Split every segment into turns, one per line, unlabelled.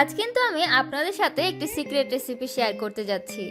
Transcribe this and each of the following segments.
আজ কিন্তু আমি আপনাদের সাথে একটি সিক্রেট রেসিপি শেয়ার করতে যাচ্ছি।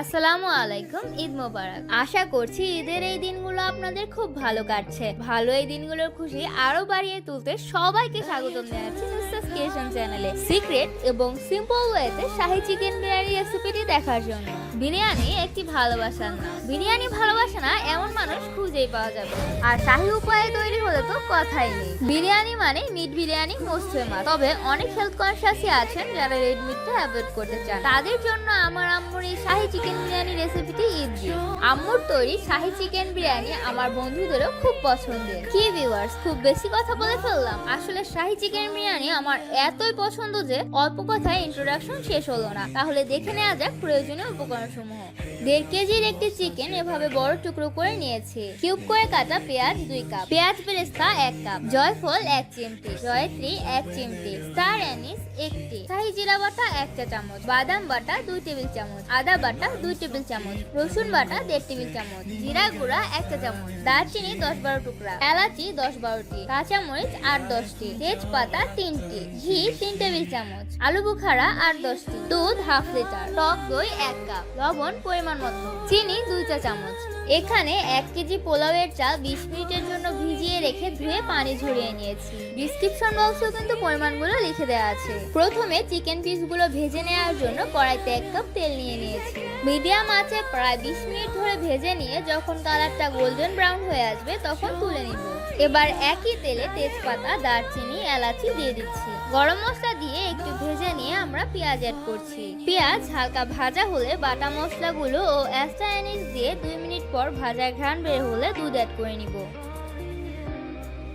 আসসালামু আলাইকুম, ঈদ মোবারক। আশা করছি ঈদের এই দিনগুলো আপনাদের খুব ভালো কাটছে। ভালো এই দিনগুলোর খুশি আরও বাড়িয়ে তুলতে সবাইকে স্বাগতম জানাচ্ছি নুসরাত ক্রিয়েশন চ্যানেলে সিক্রেট এবং সিম্পল ওয়েতে শাহি চিকেন বিরিয়ানি রেসিপিটি দেখার জন্য। বিরিয়ানি একটি ভালোবাসার নাম। বিরিয়ানি ভালোবাসা না এমন মানুষ খুঁজেই পাওয়া যাবে। আর শাহি উপায়ে তৈরি হলে তো কথাই নেই। বিরিয়ানি মানে মিট বিরিয়ানি মোস্ট ফেমাস তবে অনেক হেলথ কনসিয়াসই আছেন যারা রেড মিটটা অ্যাভয়েড করতে চান। তাদের জন্য আমার আম্মুর এই শাহি চিকেন বিরিয়ানি রেসিপিটি ইজি আম্মুর তৈরি শাহি চিকেন বিরিয়ানি আমার বন্ধুদেরও খুব পছন্দের। কি ভিউয়ার্স খুব বেশি কথা বলে ফেললাম? আসলে শাহি চিকেন বিরিয়ানি আমার এতই পছন্দ যে অল্প কথায় ইন্ট্রোডাকশন শেষ হলো না। তাহলে দেখে নেওয়া যাক প্রয়োজনীয় উপকরণ সমূহ দেড় কেজির একটি চিকেন এভাবে বড় টুকরো করে নিয়েছি। কিউব করে কাটা পেঁয়াজ দুই কাপ। পেঁয়াজ বেরেস্তা এক কাপ। জয়ফল এক চিমটি। জয়ত্রী এক চিমটি। স্টার অ্যানিস একটি। শাহি জিরা বাটা এক চা চামচ। বাদাম বাটা দুই টেবিল চামচ। আদা বাটা দুই টেবিল চামচ। রসুন বাটা দেড় টেবিল চামচ। জিরা গুঁড়া এক চা চামচ। দারচিনি দশ বারো টুকরা। এলাচি দশ বারোটি। কাঁচামরিচ আট দশটি। তেজপাতা তিনটি। ঘি তিন টেবিল চামচ। আলু বুখারা আট দশটি। দুধ হাফ লিটার। টক দই এক কাপ। লবণ পরিমাণ মতো। চিনি দুই চা চামচ। এখানে এক কেজি পোলাওয়ের চাল বিশ মিনিটের জন্য ভিজিয়ে রেখে ধুয়ে পানি ঝরিয়ে নিয়েছি। ডিসক্রিপশন বক্সেও কিন্তু পরিমাণগুলো লিখে দেওয়া আছে। প্রথমে চিকেন পিসগুলো ভেজে নেওয়ার জন্য কড়াইতে এক কাপ তেল নিয়ে নিয়েছি। মিডিয়াম আঁচে প্রায় বিশ মিনিট ধরে ভেজে নিয়ে যখন কালারটা গোল্ডেন ব্রাউন হয়ে আসবে তখন তুলে নিব। এবার একই তেলে তেজপাতা, দারচিনি, এলাচি দিয়ে দিচ্ছি। গরম মশলা দিয়ে একটু ভেজে নিয়ে আমরা পেঁয়াজ অ্যাড করছি। পেঁয়াজ হালকা ভাজা হলে বাটা মশলাগুলো ও অ্যাস্টা অ্যানিস দিয়ে দুই মিনিট পর ভাজা ঘ্রাণ বের হলে দুধ অ্যাড করে নিব।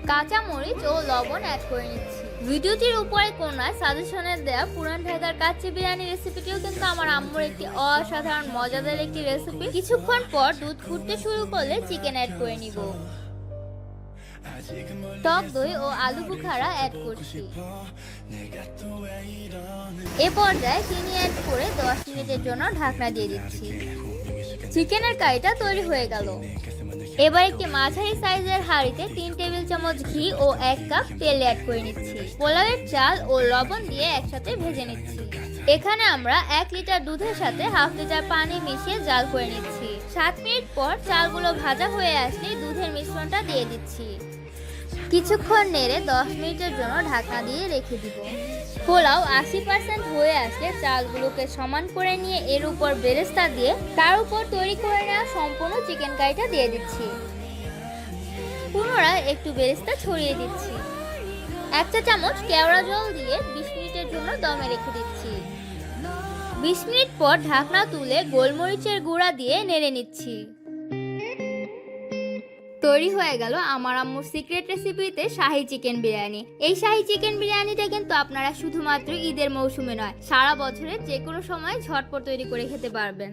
কাঁচা মরিচ ও লবণ অ্যাড করে নিচ্ছি। ভিডিওটির উপরে কোনায় সাজেশনের দেওয়া পুরান ঢাকার কাচ্চি বিরিয়ানি রেসিপিটিও কিন্তু আমার আম্মুর একটি অসাধারণ, মজাদার একটি রেসিপি কিছুক্ষণ পর দুধ ফুটতে শুরু করলে চিকেন অ্যাড করে নিব। টক দই ও আলু বুখারা অ্যাড করছি। এ পর্যায়ে চিনি অ্যাড করে দশ মিনিটের জন্য ঢাকনা দিয়ে দিচ্ছি। চিকেনের কারিটা তৈরি হয়ে গেল। এবার একটি মাঝারি সাইজের হাঁড়িতে তিন টেবিল চামচ ঘি ও এক কাপ তেল অ্যাড করে নিচ্ছি। পোলাওয়ের চাল ও লবণ দিয়ে একসাথে ভেজে নিচ্ছি। এখানে আমরা এক লিটার দুধের সাথে হাফ লিটার পানি মিশিয়ে জাল করে নিচ্ছি। সাত মিনিট পর চালগুলো ভাজা হয়ে আসলে দুধের মিশ্রণটা দিয়ে দিচ্ছি। কিছুক্ষণ নেড়ে দশ মিনিটের জন্য ঢাকনা দিয়ে রেখে দিব। পোলাও আশি পার্সেন্ট হয়ে আসলে চালগুলোকে সমান করে নিয়ে এর উপর বেরেস্তা দিয়ে তার উপর তৈরি করে নেওয়া সম্পূর্ণ চিকেন কারিটা দিয়ে দিচ্ছি। পুনরায় একটু বেরেস্তা ছড়িয়ে দিচ্ছি। এক চা চামচ কেওড়া জল দিয়ে বিশ মিনিটের জন্য দমে রেখে দিচ্ছি। বিশ মিনিট পর ঢাকনা তুলে গোলমরিচের গুঁড়া দিয়ে নেড়ে নিচ্ছি। তৈরি হয়ে গেল আমার আম্মুর সিক্রেট রেসিপিতে শাহি চিকেন বিরিয়ানি। এই শাহি চিকেন বিরিয়ানিটা কিন্তু আপনারা শুধুমাত্র ঈদের মৌসুমে নয়, সারা বছরের যে কোনো সময় ঝটপট তৈরি করে খেতে পারবেন।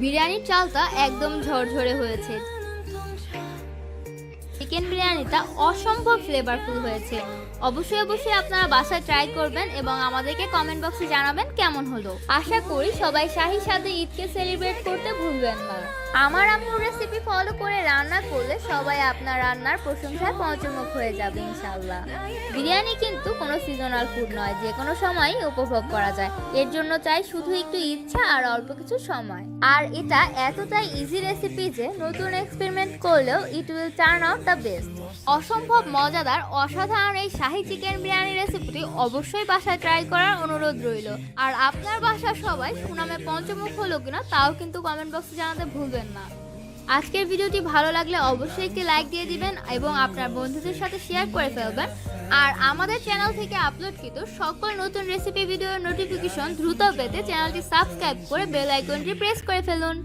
বিরিয়ানির চালটা একদম ঝরঝরে হয়েছে। চিকেন বিরিয়ানিটা অসম্ভব ফ্লেভারফুল হয়েছে। অবশ্যই অবশ্যই আপনারা বাসায় ট্রাই করবেন এবং আমাদেরকে কমেন্ট বক্সে জানাবেন কেমন হলো। আশা করি সবাই শাহির সাথে ঈদকে সেলিব্রেট করতে ভুলবেন না। আমার আম্মুর রেসিপি ফলো করে রান্না করলে সবাই আপনার রান্নার প্রশংসায় পঞ্চমুখ হয়ে যাবে ইনশাল্লাহ বিরিয়ানি কিন্তু কোনো সিজনাল ফুড নয়, যে কোনো সময়ই উপভোগ করা যায়। এর জন্য চাই শুধু একটু ইচ্ছা আর অল্প কিছু সময়। আর এটা এতটাই ইজি রেসিপি যে নতুন এক্সপেরিমেন্ট করলেও it will turn out the best অসম্ভব মজাদার, অসাধারণ এই শাহি চিকেন বিরিয়ানি রেসিপিটি অবশ্যই বাসায় ট্রাই করার অনুরোধ রইল। আর আপনার বাসার সবাই সুনামে পঞ্চমুখ হলো কিনা তাও কিন্তু কমেন্ট বক্সে জানাতে ভুলবেন ভুলবেন না। আজকের ভিডিওটি ভালো লাগলে অবশ্যই একটি লাইক দিয়ে দিবেন এবং আপনার বন্ধুদের সাথে শেয়ার করে ফেলবেন। আর আমাদের চ্যানেল থেকে আপলোডকৃত সকল নতুন রেসিপি ভিডিওর নোটিফিকেশন দ্রুত পেতে চ্যানেলটি সাবস্ক্রাইব করে বেল আইকনটি প্রেস করে ফেলুন।